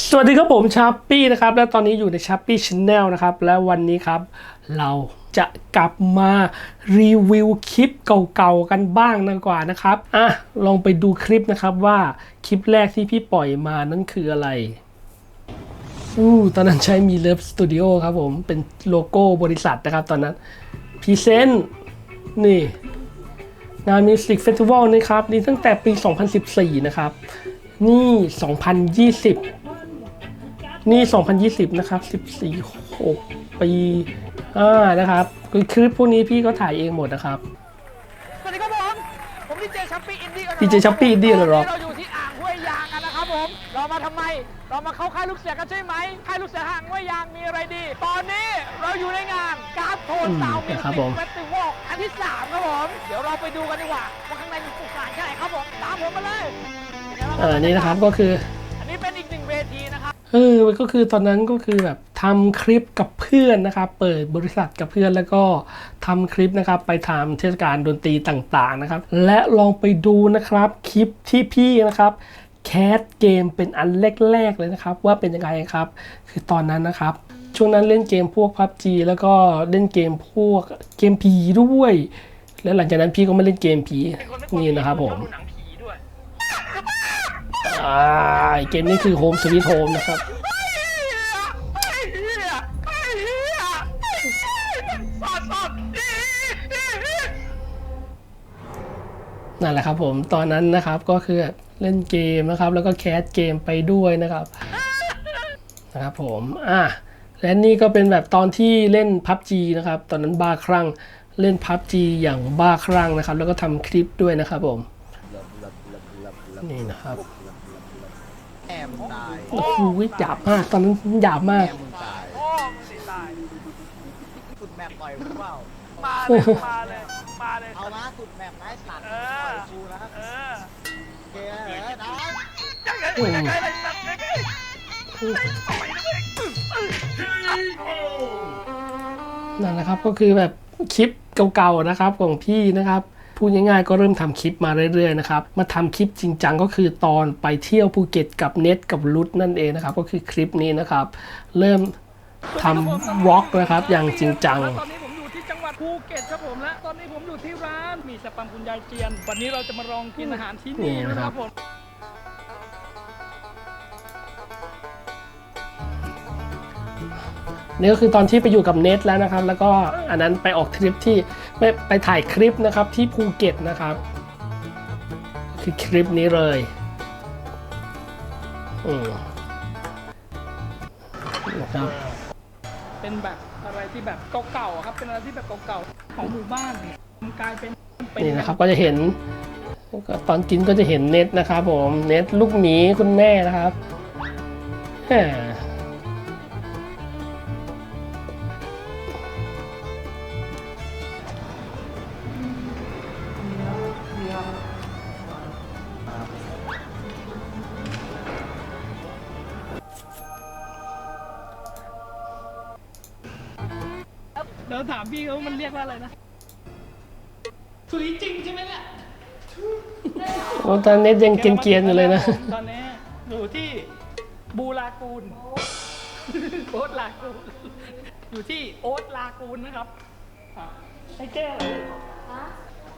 สวัสดีครับผมชาร์ปี้นะครับและตอนนี้อยู่ในชาร์ปี้ชแนลนะครับ และวันนี้ครับ เราจะกลับมารีวิวคลิปเก่าๆกันบ้างดีกว่านะครับอะลองไปดูคลิปนะครับว่าคลิปแรกที่พี่ปล่อยมานั่นคืออะไรอู้ตอนนั้นใช้มีเลิฟสตูดิโอครับผม เป็นโลโก้บริษัทนะครับตอนนั้นพรีเซนต์นี่งานมิวสิกเฟสติวัลนะครับ นี่ตั้งแต่ปี 2014 นะครับ นี่ 2020 นี่ 2020 นะครับ 14 6 ปีอ่านะครับคือคลิปพวกนี้พี่ก็ถ่ายเองหมดนะครับ สวัสดีครับผม ผมดีเจชัปปี้อินดี้กัน DJ Chappy Indie เหรอ เราอยู่ที่อ่างห้วยยางกันนะครับผม เรามาทำไม เรามาเข้าค่ายลูกเสือกันใช่ไหมค่ายลูกเสือห่างห้วยยางมีอะไรดี ตอนนี้เราอยู่ในงานการ์ดโทนซาวมิวครับสิผมกเฟสติวัลอันที่3ครับผม เดี๋ยวเราไปดูกันดีกว่าว่าข้างในมีสุสานแค่ไหนครับผม ตามผมมาเลยดี๋ยวราเออนี่นะครับก็คือ อันนี้เป็นอีกหนึ่งเวทีนะครับ เออมันก็คือตอนนั้นก็คือแบบทำคลิปกับเพื่อนนะครับ เปิดบริษัทกับเพื่อนแล้วก็ทำคลิปนะครับ ไปทำเทศกาลดนตรีต่างๆนะครับ และลองไปดูนะครับคลิปที่พี่นะครับแคสเกมเป็นอันแรกๆเลยนะครับ ว่าเป็นยังไงครับ คือตอนนั้นนะครับ ช่วงนั้นเล่นเกมพวก PUBG แล้วก็เล่นเกมพวกเกมผีด้วย แล้วหลังจากนั้นพี่ก็ไมาเล่นเกมผีนี่นะครับผมหนังผีด้วย อ่าเกมนี้คือ Home Sweet Home นะครับนั่นแหละครับผมตอนนั้นนะครับก็คือเล่นเกมนะครับ แล้วก็แคสเกมไปด้วยนะครับนะครับผมอะและนี่ก็เป็นแบบตอนที่เล่น PUBG นะครับ ตอนนั้นบ้าคลั่งเล่น PUBG อย่างบ้าคลั่งนะครับ แล้วก็ทำคลิปด้วยนะครับผมนี่นะครับ แอมตายโอ้โหหยาบมากตอนนั้นหยาบมาก แอมมึงตายโอ้มึงสิตาย สุดแมปปล่อยมึงเปล่ามาเลย มาเลย มาเลย เอามาสุดแมปนะไอ้สัตว์เอปอล่อยกูนะเออเกย์เหรอน้องยังไงยังไงอะไรสัตว์ยังไงต่อยนะเว้ยนั่นนะครับก็คือแบบคลิปเก่าๆนะครับของพี่นะครับ พูดง่ายๆ ก็เริ่มทำคลิปมาเรื่อยๆนะครับมาทำคลิปจริงจังก็คือตอนไปเที่ยวภูเก็ตกับเน็ตกับรุดนั่นเองนะครับก็คือคลิปนี้นะครับ เริ่มทำวอล์กนะครับอย่างจริงจังตอนนี้ผมอยู่ที่จังหวัดภูเก็ตครับผมและตอนนี้ผมอยู่ที่ร้านหมีสปัมคุณยายเจียน วันนี้เราจะมาลองกินอาหารที่นี่นี่นะนะคครัรับบผมนี่ก็คือตอนที่ไปอยู่กับเน็ตแล้วนะครับ แล้วก็อันนั้นไปออกทริปที่ ไปไปถ่ายคลิปนะครับที่ภูเก็ตนะครับ คือคลิปนี้เลยอืมนะครับเป็นแบบอะไรที่แบบเก่าๆอะครับ เป็นอะไรที่แบบเก่าๆของหมู่บ้านเนี่ยมันกลายเป็นเป็นี่นะครับก็จะเห็นก็ตอนกินก็จะเห็นเน็ตนะครับ ผมเน็ตลูกหมีคุณแม่นะครับ แหมเดี๋ยวถามพี่เขามันเรียกว่าอะไรนะถุยจริงใช่ไหมเนี่ยโอ้ตอนเน็ตยังเกรียนๆอยู่เลยนะ ตอนนี้อยู่ที่บูรากูลโอ๊ตลากูลอยู่ที่โอ๊ตลากูลนะครับอะไอ้แก้วฮะ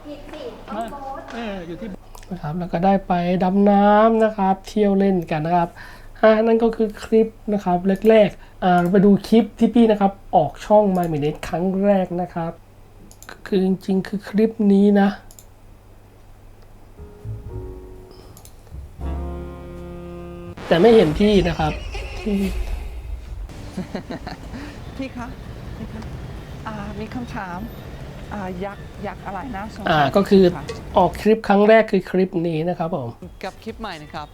ผิดสิต้องโพสต์เอออยู่ที่ นะครับแล้วก็ได้ไปดำน้ำนะครับ เที่ยวเล่นกันนะครับ อ่านั่นก็คือคลิปนะครับแรกๆอ่าเราไปดูคลิปที่พี่นะครับออกช่อง My Minute ครั้งแรกนะครับ คือจริงๆ คือคลิปนี้นะแต่ไม่เห็นพี่นะครับ พี่พี่คะพี่คะอ่ามีคำถามอ่ายักษ์ยักษ์อะไรนะสงสัยอ่าก็คือค่ะออกคลิปครั้งแรกคือคลิปนี้นะครับผม กับคลิปใหม่นะครับ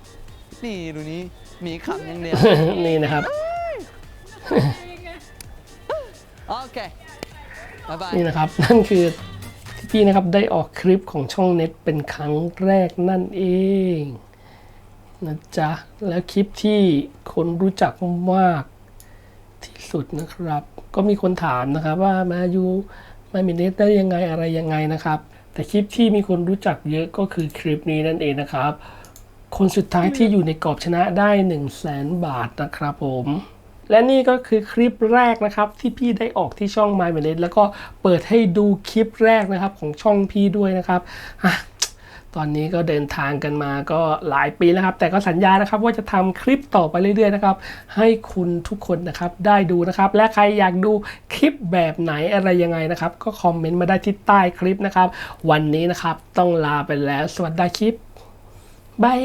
นี่ดูนี้หมีขำอย่างเดียว นี่นะครับ โอเคบ๊ายบาย นี่นะครับ นั่นคือที่พี่นะครับได้ออกคลิปของช่องเน็ตเป็นครั้งแรกนั่นเองนะจ๊ะ แล้วคลิปที่คนรู้จักมากที่สุดนะครับ ก็มีคนถามนะครับว่ามาอยู่มามีเน็ตได้ยังไงอะไรยังไงนะครับ แต่คลิปที่มีคนรู้จักเยอะก็คือคลิปนี้นั่นเองนะครับ คนสุดท้ายที่อยู่ในกรอบชนะได้ 1 0 0 0 0แสนบาทนะครับผมและนี่ก็คือคลิปแรกนะครับที่พี่ได้ออกที่ช่อง My m i n u t e แล้วก็เปิดให้ดูคลิปแรกนะครับของช่องพี่ด้วยนะครับอะตอนนี้ก็เดินทางกันมาก็หลายปีแล้วครับ แต่ก็สัญญานะครับว่าจะทำคลิปต่อไปเรื่อยๆนะครับ ให้คุณทุกคนนะครับได้ดูนะครับ และใครอยากดูคลิปแบบไหนอะไรยังไงนะครับ ก็คอมเมนต์มาได้ที่ใต้คลิปนะครับ วันนี้นะครับต้องลาไปแล้ว สวัสดีคลิปบาย